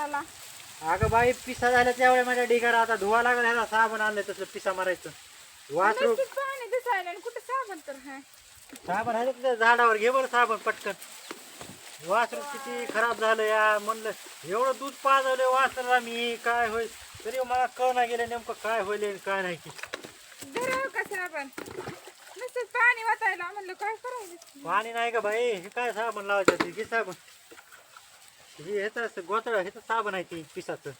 अगं बाई पिसा झाल्या त्यावेळी माझ्या ढिगारा. आता धुवा लागला ह्याला साबण आणलं तसलं पिसा मारायचं. वासरू. नुसतीच पाणी दिसायला आणि कुठं साबण तर हाय? साबण आहे ना तुझ्या झाडावर? घे बरं साबण पटकन. वासरू किती खराब झालं या म्हणलं एवढं दूध पाजवलं वासराला मी काय होईल? तरी मला कळ नाही गेलं नेमकं काय होईल आणि काय नाही की धराव का साबण? नुसतं पाणी वाचायला म्हणलं काय करायचं? पाणी नाही का बाई? हे काय साबण लावायचं? ते घे साबण. ह्याचं गोतळ ह्याचं साबण आहे ते पिसाचं.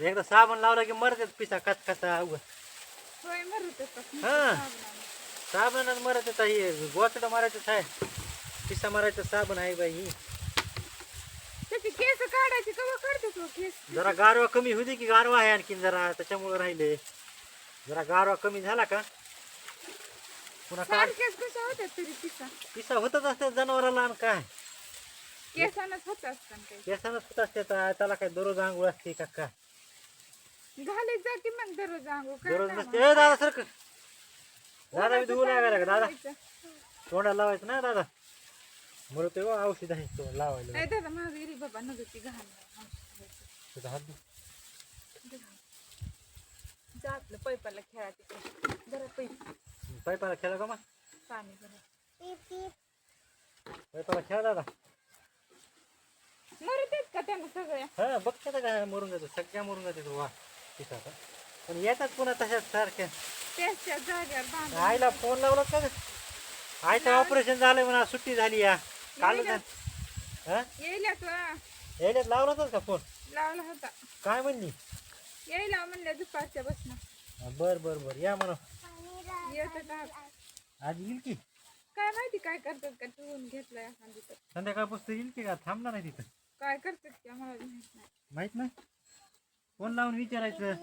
एकदा साबण लावलं की मरतात पिसा कच मरत असतात हा. साबणच मरत येत हे गोचडं मारायचंच आहे. पिसा मारायचं साबण आहे बाई. ही त्याची केस काढायची कवा काढतात केस? जरा गारवा कमी होती की गारवा आहे आणखीन जरा त्याच्यामुळे राहिले. जरा गारवा कमी झाला का? पुन्हा काढ. सारखेच कशा होत्या तरी पिसा? पिसा होतच असते जनावराला आणि काय? केसानच होत असतात काही. केसानच होत असते तर त्याला काय दररोज आंघोळ असते का घालीत जा की मग दररोज आंघोळ काय दररोज नसते? ए दादा सर दादा मी लागायला का दादा. तोंडाला लावायचं ना दादा. म्हणतो हो औषध आहे तो लावायला. नाही दादा माझं बाबा नगर ती घाल तुझा हात धु. जा आपलं पैपाला खेळा तिकडे. जरा पायपाला खेळा का मग? पाणी पायपाला खेळा दादा. का त्यांना सगळ्या. हा बघते तर काय मरून जातो सगळ्या मरून जाते वा पिसाचा पण येतात पुन्हा तशाच सारख्या. त्याच्या जागेवर बांधून आईला फोन लावला का ग? आईचं ऑपरेशन झालंय म्हणा सुट्टी झाली या. काल येईला. हा? येईला तू यायला लावला होतास का फोन? लावला होता. काय म्हणली? येईला म्हणलं दुपारच्या बसनं. हा, बर बर बर या म्हणा. येत आज येईल की? काय माहिती काय करतात का ठेवून घेतलाय तर संध्याकाळपासून येईल की का? थांबणार नाही तिथं. काय करतात की आम्हाला माहित नाही. माहित नाही फ़ोन लावून विचारायचं.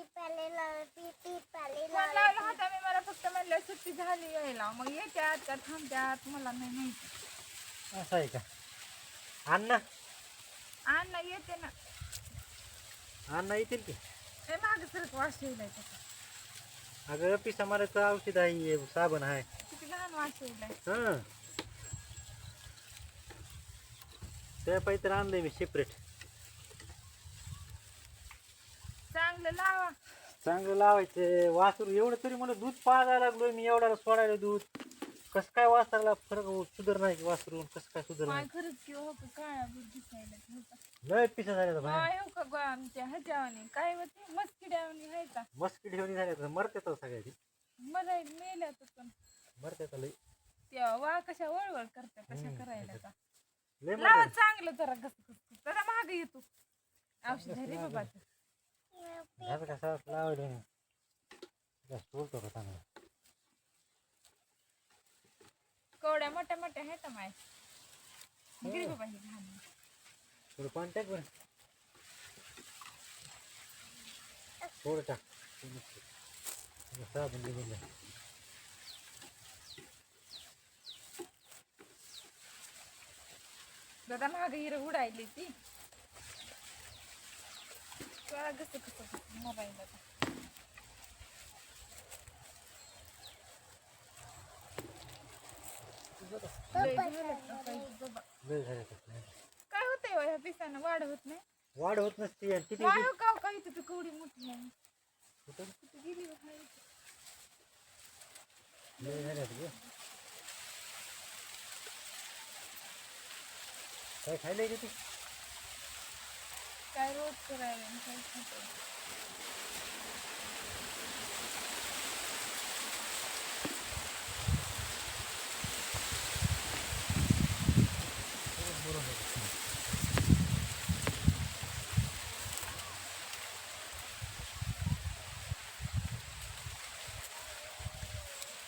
फ़ोन लावला होता मी मला फक्त म्हणलं सुट्टी झाली यायला मग येत्यात का थांबत्यात मला नाही माहिती. असं आहे का? अण्णा? अण्णा येते ना. अण्णा येतील की? हे माग सरक वास येईल अगं पिसा मारायचं औषध आहे साबण आहे. किती लहान वास येईल हा. त्या पाहिजे आणलंय मी सेपरेट चांगलं लावा. चांगलं लावायचं. वासरू एवढं तरी मला दूध पाजायला लागलोय मी एवढ्याला सोडायला दूध. कसं काय वास लागला फरक सुधर नाही वासरून कसं काय सुधर नाही. खरंच की हो का काळा दूध दिसायला होता. लय पिसा झाले बाहेर. काय हो का गो आमच्या ह्याच्यावानी काय होती मस्किड्यावानी आहे का? मस्किट घेऊन झाले तर मरते तर सगळ्याची. मराय मेल्या तर पण. मरते तर लय त्या वा कशा वळवळ करत्या कशा करायला का लावा. चांगलं जरा घस घस जरा महाग येतो औषध आहे बाबा. असं कसं जास्त बोलतो का चांगला? कवड्या मोठ्या मोठ्या आहेत का माय. गिरी बाबा ही घाण. थोडं पाणी टाक बरं. थोडं टाक. साबण दे दादा महाग हिर उडायली ती. मोबाईल. काय होतंय हो ह्या पिसानं वाढ होत नाही? वाढ होत नसते आणि किती वाढ का काही तिथं कवडी मोठी आहे. कुठं? तिथं गेली. लय झाले काय खायला किती काय रोज करायला काय खातोय.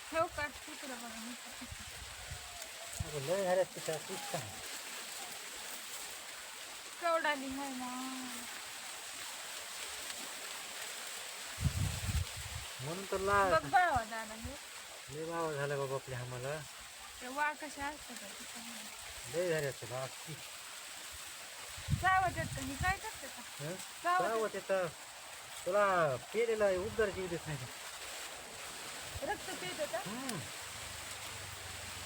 ठेव का तिकडं बघा लय झाले तिथं आहे ना म्हणून तर बघ दादा हे लय बाबा झाला बाबा आपल्या आम्हाला ते वा कशा असतात. लय झाले असते चावत येत? हे काय करते का हं? तुला पेलेला उद्गार जीव देत नाही रक्त पित होता.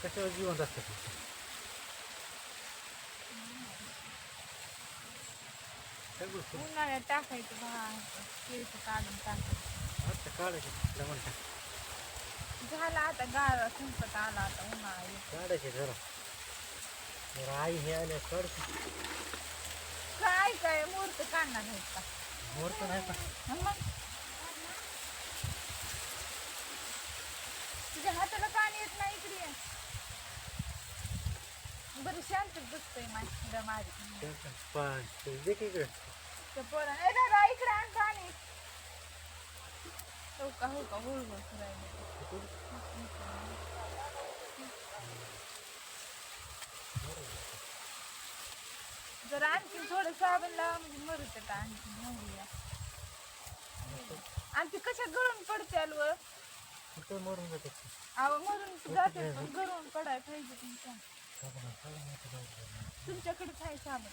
कशावर जिवंत असतं ते? उन्हाळ्यात टाकायचं केळीचं काढून टाकायचं. आता काढायचे लवण टाक झाला आता गार संकट आला आता उन्हाळा येतो. काढायचे जरा. जरा आई हे आले काढते. काय काय? मुहूर्त काढणार आहेत का? मोर आहे का? हं मग. तुझ्या हाताला पाणी येत नाही इकडे. ये. बरं शांत बसतोय माझ्या माझी पाच दे की इकडे पोरा दादा इकडे आण पाणी. हो का हो का हुळ हुळ जर आणखी थोडं साबण लावा म्हणजे मरत का आणखी मोहरीला आणि ती कशा गळून पडते अलव? कुठं मरून जाते? अहो मरून जाते पण गळून पडाय पाहिजे तुमच्या. तुमच्याकडेच आहे साबण.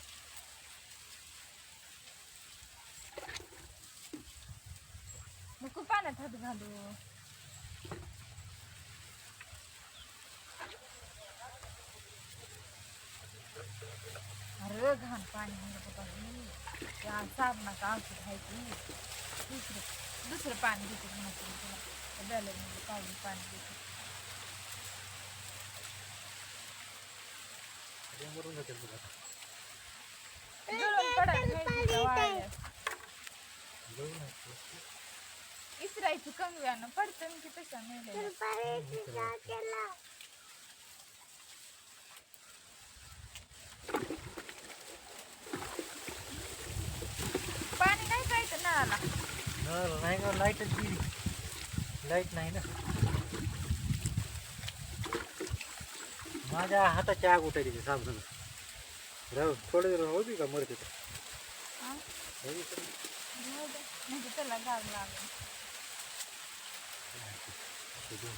नको पाण्यात हात घालू. अरे घाण पाणी म्हणलं हे. साबणाचं औषध आहे की दुसरं दुसरं पाणी देते म्हणते तुला. त्या बॅलरमध्ये काढून पाणी देते. गळून पडायला इसरायची कंगव्यानं पडतं की तशा मेल्या पाणी नाही प्यायचं नळाला. नळ नाही का लाईटच गेली. लाइट नाही ना. माझ्या हाताची आग उठायची ते साबण राहू थोडं वेळ होती का मरते तर. हा? म्हणजे त्याला गाग लागेल ते दोन.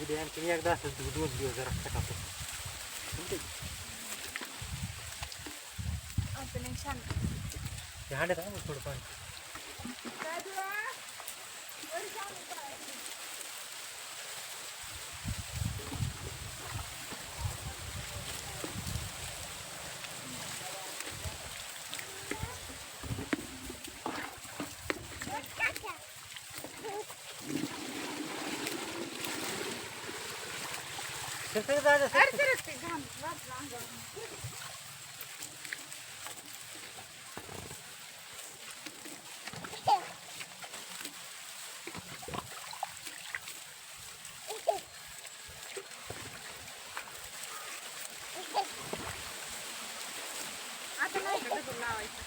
उद्या आणखी एकदा असं दोन दिवस जरा सकाळ आता नाही शांत ते हांड्यात आहे ना थोडं पाणी. काय तुला? वर शांत घाम अंगावर. आता नाही का डबल लावायचं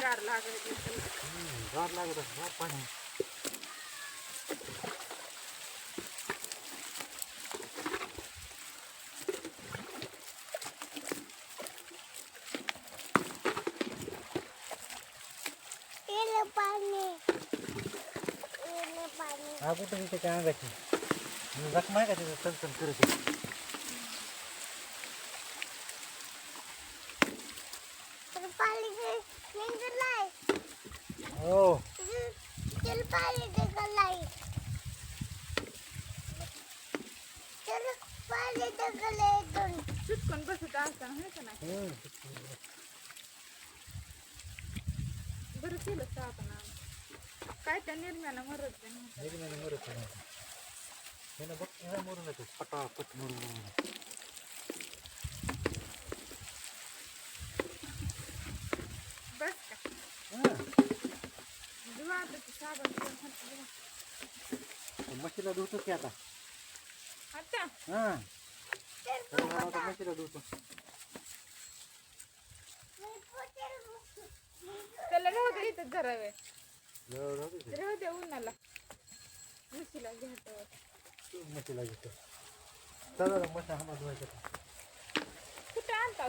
गार गार लागत गार पाणी आग उठून त्याच्या अंगाची? जखमा आहे का त्याचं चणचण करत आहे. हो. चुटकून बसत असताना हे का नाही. हम्म. बरं केलं आपण काय त्या निर्म्यानं मरत नव्हतं. निर्म्याने मरत नाही. त्यानं बघ ह्या मरून जातो. पटापट मरून मरून बस का? हां. धुवा आता ते साबण घेऊन हात धुवा. ते म्हशीला धुतो की आता? आता? हां. आता. म्हशीला धुतो. त्याला राहू दे इथं जरा वेळ. राहू दे उन्हाला. म्हशीला घ्यायचं ते. म्हशीला घेतो. चला म्हशी आम्हाला धुवायचं. कुठं आणता?